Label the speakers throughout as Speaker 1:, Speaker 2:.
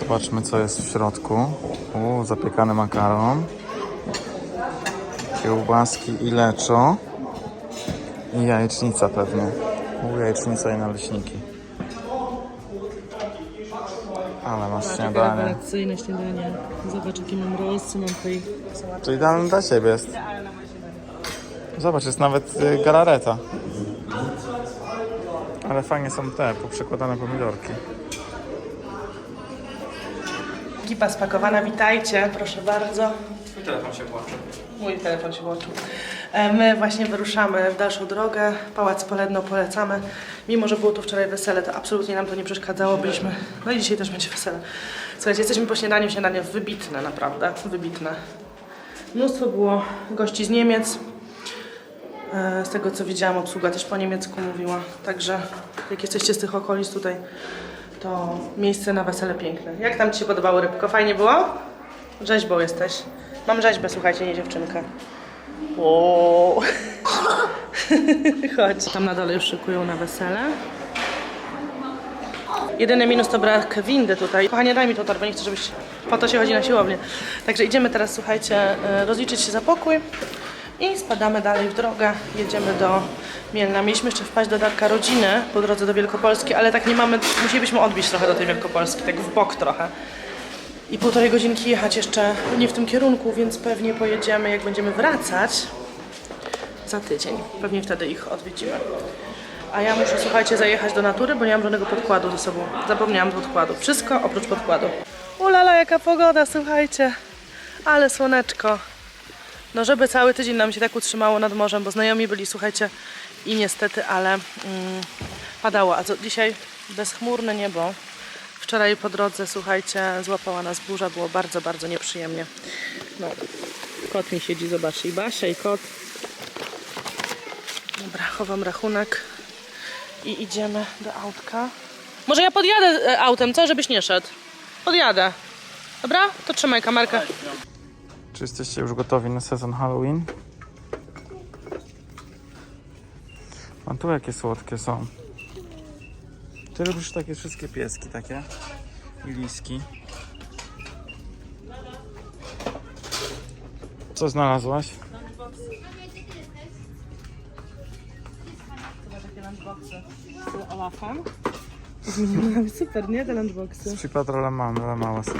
Speaker 1: Zobaczmy, co jest w środku. U, zapiekany makaron. Kiełbaski i leczo. I jajecznica pewnie. U, jajecznica i naleśniki. Ale masz śniadanie.
Speaker 2: rewelacyjne śniadanie. Zobacz, jaki mam rolsy, mam tutaj.
Speaker 1: To idealne dla Ciebie jest. Zobacz, jest nawet y, galareta. Ale fajnie są te poprzekładane pomidorki.
Speaker 2: Ekipa spakowana, witajcie, proszę bardzo.
Speaker 1: Twój telefon się włączył.
Speaker 2: Mój telefon się włączył. E, My właśnie wyruszamy w dalszą drogę. Pałac Poledno polecamy. Mimo, że było tu wczoraj wesele, to absolutnie nam to nie przeszkadzało. Byliśmy, no i dzisiaj też będzie wesele. Słuchajcie, jesteśmy po śniadaniu, śniadanie wybitne, naprawdę, wybitne. Mnóstwo było gości z Niemiec. E, Z tego co widziałam, obsługa też po niemiecku mówiła. Także jak jesteście z tych okolic tutaj, to miejsce na wesele piękne. Jak tam Ci się podobało rybko? Fajnie było? Rzeźbą jesteś. Mam rzeźbę, słuchajcie, nie dziewczynkę. O. Chodź. Tam na dole już szykują na wesele. Jedyny minus to brak windy tutaj. Kochanie, daj mi tą torbę, nie chcę, żebyś... Po to się chodzi na siłownię. Także idziemy teraz, słuchajcie, e, rozliczyć się za pokój i spadamy dalej w drogę. Jedziemy do Mielna. Mieliśmy jeszcze wpaść do Darka Rodziny po drodze do Wielkopolski, ale tak nie mamy... Musielibyśmy odbić trochę do tej Wielkopolski, tak w bok trochę i półtorej godzinki jechać jeszcze nie w tym kierunku, więc pewnie pojedziemy, jak będziemy wracać za tydzień. Pewnie wtedy ich odwiedzimy. A ja muszę, słuchajcie, zajechać do natury, bo nie mam żadnego podkładu ze sobą. Zapomniałam podkładu. Wszystko oprócz podkładu. Ulala, jaka pogoda, słuchajcie. Ale słoneczko. No, żeby cały tydzień nam się tak utrzymało nad morzem, bo znajomi byli, słuchajcie, i niestety, ale mm, padało. A co, dzisiaj bezchmurne niebo. Wczoraj po drodze, słuchajcie, złapała nas burza, było bardzo, bardzo nieprzyjemnie. No, kot mi siedzi, zobaczcie, i Basia, i kot. Dobra, chowam rachunek i idziemy do autka. Może ja podjadę e, autem, co? Żebyś nie szedł. Podjadę. Dobra? To trzymaj kamerkę.
Speaker 1: Czy jesteście już gotowi na sezon Halloween? A tu jakie słodkie są. Ty lubisz takie wszystkie pieski takie? I liski. Co znalazłaś?
Speaker 2: Zobacz, jakie lunchboxy z Olafem. Super, nie? Te lunchboxy.
Speaker 1: Z Patrolem mam, ale małe są.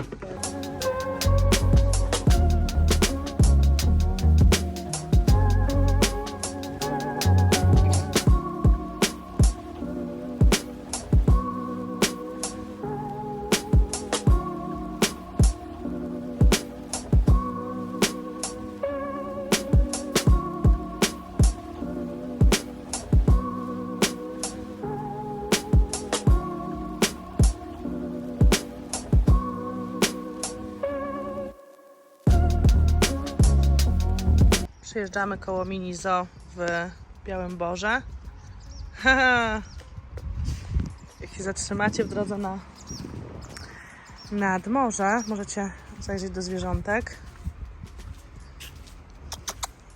Speaker 2: Przyjeżdżamy koło mini zoo w Białym Borze. Jak się zatrzymacie w drodze na nad morze, możecie zajrzeć do zwierzątek.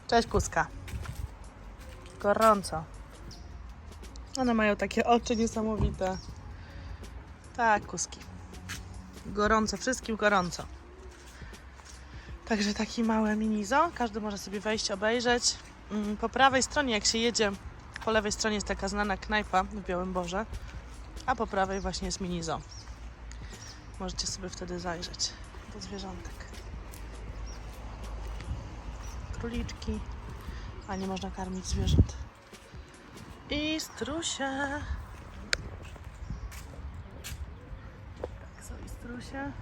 Speaker 2: Cześć kuska. Gorąco. One mają takie oczy niesamowite. Tak, kuski. Gorąco, wszystkim gorąco. Także taki małe mini zoo. Każdy może sobie wejść, obejrzeć. Mm, Po prawej stronie, jak się jedzie, po lewej stronie jest taka znana knajpa w Białym Borze, a po prawej właśnie jest mini zoo. Możecie sobie wtedy zajrzeć do zwierzątek. Króliczki, a nie można karmić zwierząt. I strusie. Tak są i strusie.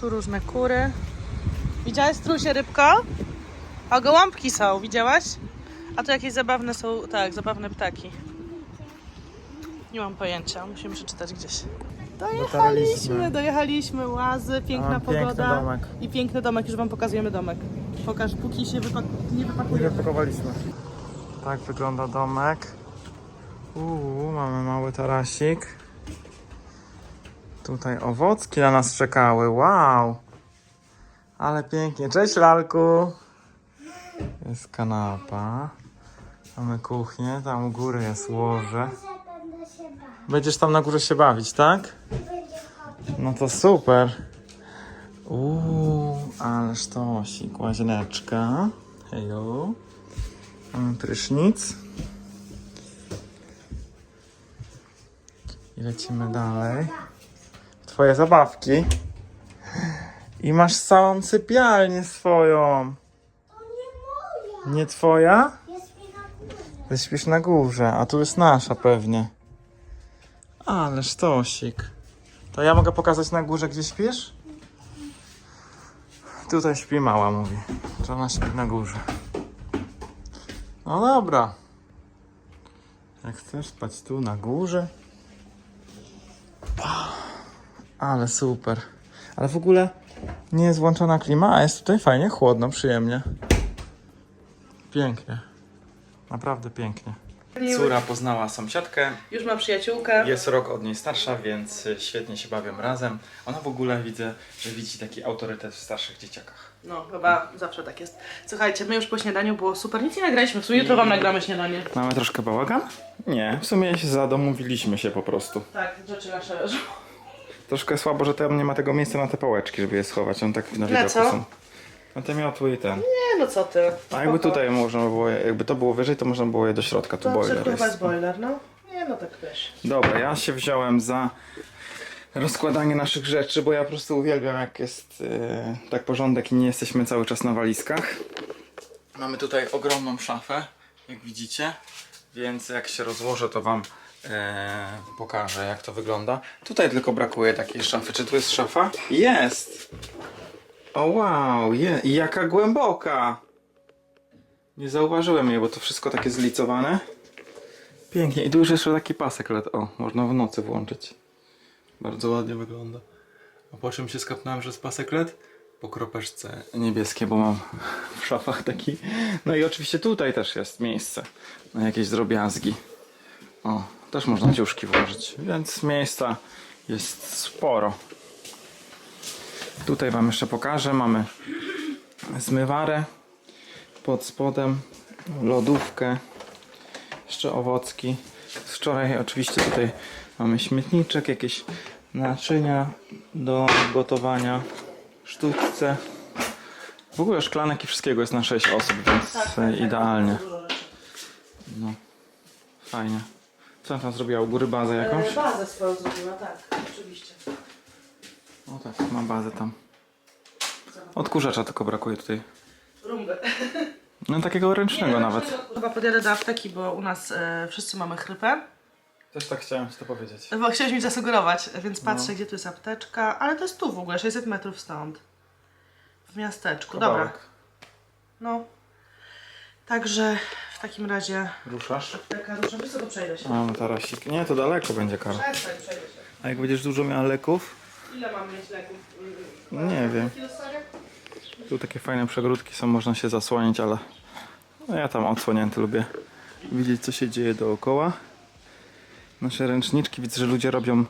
Speaker 2: Tu różne kury. Widziałeś strusie rybko? A gołąbki są, widziałaś? A tu jakieś zabawne są, tak, zabawne ptaki. Nie mam pojęcia, musimy przeczytać gdzieś. Dojechaliśmy, dojechaliśmy, łazy, piękna
Speaker 1: A, piękny
Speaker 2: pogoda.
Speaker 1: domek.
Speaker 2: I piękny domek, już wam pokazujemy domek. Pokaż, póki się wypak nie wypakuje.
Speaker 1: Wypakowaliśmy. Tak wygląda domek. Uuu, mamy mały tarasik. Tutaj owocki na nas czekały. Wow! Ale pięknie. Cześć lalku! Jest kanapa. Mamy kuchnię, tam u góry jest łoże. Będziesz tam na górze się bawić, tak? No to super. Uuu, ale sztosik, łazieneczka. Hejo. Mamy prysznic. I lecimy dalej. Twoje zabawki. I masz całą sypialnię swoją.
Speaker 3: To nie moja.
Speaker 1: Nie twoja?
Speaker 3: Jest mi na górze.
Speaker 1: Ty śpisz na górze, a tu jest nasza pewnie. Ale sztosik. To ja mogę pokazać na górze, gdzie śpisz? Tutaj śpi mała, mówi. Że ona śpi na górze. No dobra. Jak chcesz spać tu na górze. Ale super. Ale w ogóle nie jest włączona klima, a jest tutaj fajnie, chłodno, przyjemnie. Pięknie. Naprawdę pięknie. Córa poznała sąsiadkę.
Speaker 2: Już mam przyjaciółkę.
Speaker 1: Jest rok od niej starsza, więc y, świetnie się bawią razem. Ona w ogóle widzę, że widzi taki autorytet w starszych dzieciakach.
Speaker 2: No, chyba zawsze tak jest. Słuchajcie, my już po śniadaniu było super. Nic nie nagraliśmy. W sumie jutro wam nagramy śniadanie.
Speaker 1: Mamy troszkę bałagan? Nie, w sumie się zadomówiliśmy się po prostu.
Speaker 2: Tak, rzeczy nasze leżą.
Speaker 1: Troszkę słabo, że tam nie ma tego miejsca na te pałeczki, żeby je schować. On tak na widoku
Speaker 2: co?
Speaker 1: są. Na te miotły i ten.
Speaker 2: Nie, no co ty.
Speaker 1: A jakby
Speaker 2: Spoko.
Speaker 1: tutaj można było, je- jakby to było wyżej, to można było je do środka. Tu
Speaker 2: To
Speaker 1: boiler jest.
Speaker 2: jest boiler, no. Nie, no tak wiesz.
Speaker 1: Dobra, ja się wziąłem za rozkładanie naszych rzeczy, bo ja po prostu uwielbiam jak jest e, tak porządek i nie jesteśmy cały czas na walizkach. Mamy tutaj ogromną szafę, jak widzicie, więc jak się rozłożę to wam pokażę jak to wygląda. Tutaj tylko brakuje takiej szafy. Czy tu jest szafa? Jest! O wow, je, jaka głęboka! Nie zauważyłem jej, bo to wszystko takie zlicowane. Pięknie. I tu już jeszcze taki pasek LED. O, można w nocy włączyć. Bardzo ładnie wygląda. A po czym się skapnąłem, że jest pasek LED? Po kropeczce niebieskie, bo mam w szafach taki. No i oczywiście tutaj też jest miejsce na jakieś drobiazgi. O, też można ciuszki włożyć, więc miejsca jest sporo. Tutaj wam jeszcze pokażę. Mamy zmywarę pod spodem, lodówkę, jeszcze owocki. Z Wczoraj oczywiście tutaj mamy śmietniczek, jakieś naczynia do gotowania, sztućce. W ogóle szklanek i wszystkiego jest na 6 osób, więc e, idealnie.
Speaker 2: Dużo rzeczy.
Speaker 1: No, fajnie. Co tam zrobiła? U góry bazę jakąś?
Speaker 2: E, bazę swoją zrobiła, tak, oczywiście.
Speaker 1: O tak, ma bazę tam. Odkurzacza tylko brakuje tutaj.
Speaker 2: Rumbę.
Speaker 1: No takiego ręcznego nawet.
Speaker 2: Chyba podjadę do apteki, bo u nas e, wszyscy mamy chrypę.
Speaker 1: Też tak chciałem ci to powiedzieć.
Speaker 2: Bo chciałeś mi zasugerować, więc patrzę,
Speaker 1: No.
Speaker 2: gdzie tu jest apteczka. Ale to jest tu w ogóle, 600 metrów stąd. W miasteczku. Dobra.
Speaker 1: Kawałek.
Speaker 2: No. Także takim razie
Speaker 1: Ruszasz?
Speaker 2: apteka rusza. Wiesz co, to przejdę się.
Speaker 1: A, no tarasik. Nie, to daleko będzie kara.
Speaker 2: Przestań, przejdę się.
Speaker 1: A jak będziesz dużo miała leków?
Speaker 2: Ile mam mieć leków?
Speaker 1: No nie wiem. Tu takie fajne przegródki są, można się zasłonić, ale no ja tam odsłonięty lubię widzieć co się dzieje dookoła. Nasze ręczniczki, widzę, że ludzie robią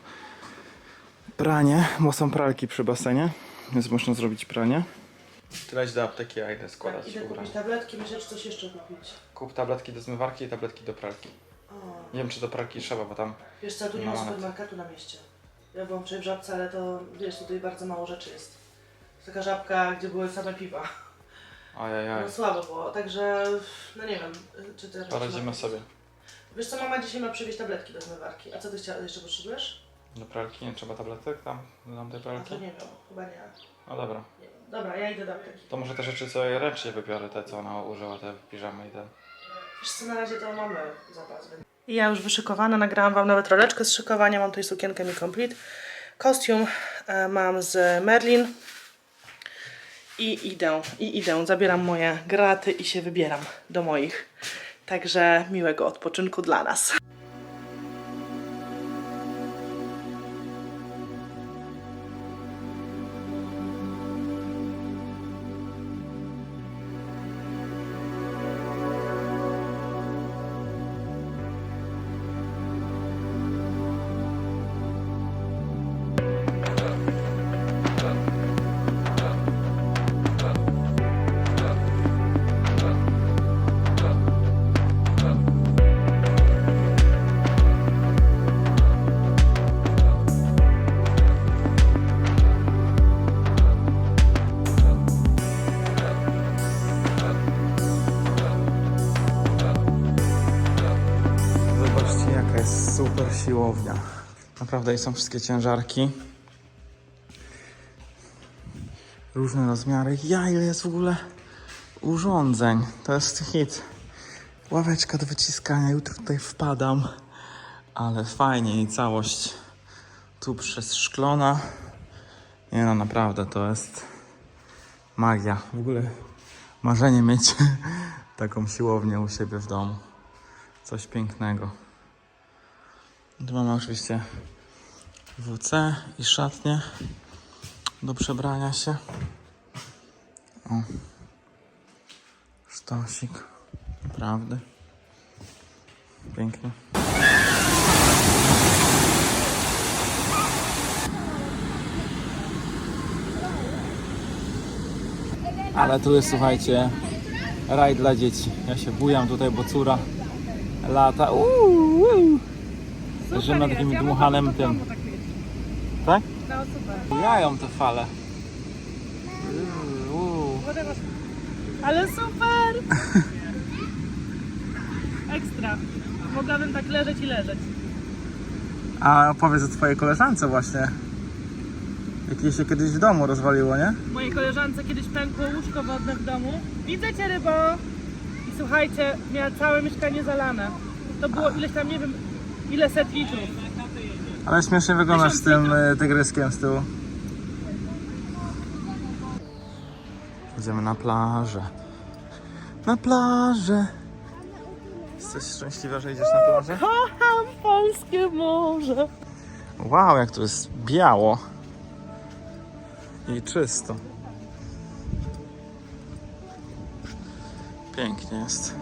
Speaker 1: pranie, bo są pralki przy basenie, więc można zrobić pranie. Tyle do apteki, a idę
Speaker 2: Tak, idę kupić tabletki, myślę, czy coś jeszcze kupić.
Speaker 1: Kup tabletki do zmywarki i tabletki do pralki.
Speaker 2: O,
Speaker 1: Nie wiem czy do pralki trzeba, bo tam
Speaker 2: wiesz co, tu nie
Speaker 1: No,
Speaker 2: ma
Speaker 1: ale-
Speaker 2: supermarketu na mieście. Ja byłam w Żabce, ale to, wiesz, tutaj bardzo mało rzeczy jest. Taka żabka, gdzie były same piwa.
Speaker 1: ajajaj,
Speaker 2: No słabo było, także, no nie wiem, czy ty...
Speaker 1: poradzimy sobie.
Speaker 2: Wiesz co, mama dzisiaj ma przywieźć tabletki do zmywarki. A co ty chcia- jeszcze potrzebujesz?
Speaker 1: Do pralki nie trzeba tabletek tam? Dodam tej
Speaker 2: A
Speaker 1: pralki?
Speaker 2: to nie wiem, chyba nie.
Speaker 1: No dobra.
Speaker 2: nie wiem. Dobra, ja idę do apteki.
Speaker 1: To może te rzeczy co ja ręcznie wybiorę, te co ona użyła, te piżamy i te.
Speaker 2: Wiesz co, na razie to mamy zapas. więc- I ja już wyszykowana, nagrałam Wam nawet roleczkę z szykowania. Mam tutaj sukienkę Mi Complete. Kostium e, mam z Merlin. I idę, i idę. Zabieram moje graty i się wybieram do moich. Także miłego odpoczynku dla nas.
Speaker 1: Naprawdę i są wszystkie ciężarki. Różne rozmiary. Ja, ile jest w ogóle urządzeń. To jest hit. Ławeczka do wyciskania. Jutro tutaj wpadam. Ale fajnie i całość tu przeszklona. Nie no, naprawdę to jest magia. W ogóle marzenie mieć taką siłownię u siebie w domu. Coś pięknego. Tu mamy oczywiście WC i szatnię do przebrania się. O. Sztosik. Naprawdę. Pięknie. Ale tu jest, słuchajcie, raj dla dzieci. Ja się bujam tutaj, bo córa lata. Uuu, uuu. Takim dmuchanym tym. Tak?
Speaker 2: No super.
Speaker 1: Jają te fale. Uuu.
Speaker 2: Ale super! Ekstra. Mogłabym tak leżeć i leżeć.
Speaker 1: A opowiedz o twojej koleżance właśnie. Jak jej się kiedyś w domu rozwaliło, nie?
Speaker 2: Mojej koleżance kiedyś pękło łóżko wodne w domu. Widzę cię, rybo! I słuchajcie, miała całe mieszkanie zalane. To było ileś tam, nie wiem, ile set litrów.
Speaker 1: Ale śmiesznie wyglądasz z tym y, tygryskiem z tyłu. Idziemy na plażę. Na plażę. Jesteś szczęśliwa, że idziesz na plażę?
Speaker 2: Kocham polskie morze.
Speaker 1: Wow, jak tu jest biało. I czysto. Pięknie jest.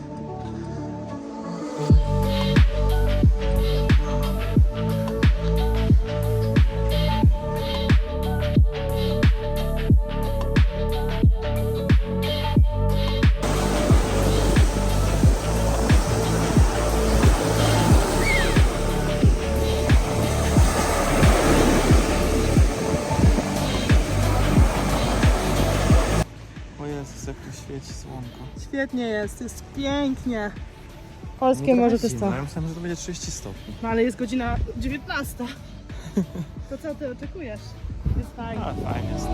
Speaker 2: Świetnie jest, jest pięknie. Polskie morze to jest to.
Speaker 1: Ja myślałem, że to będzie 30 stopni.
Speaker 2: No ale jest godzina 19. To co ty oczekujesz? Jest fajnie.
Speaker 1: A, fajnie jest.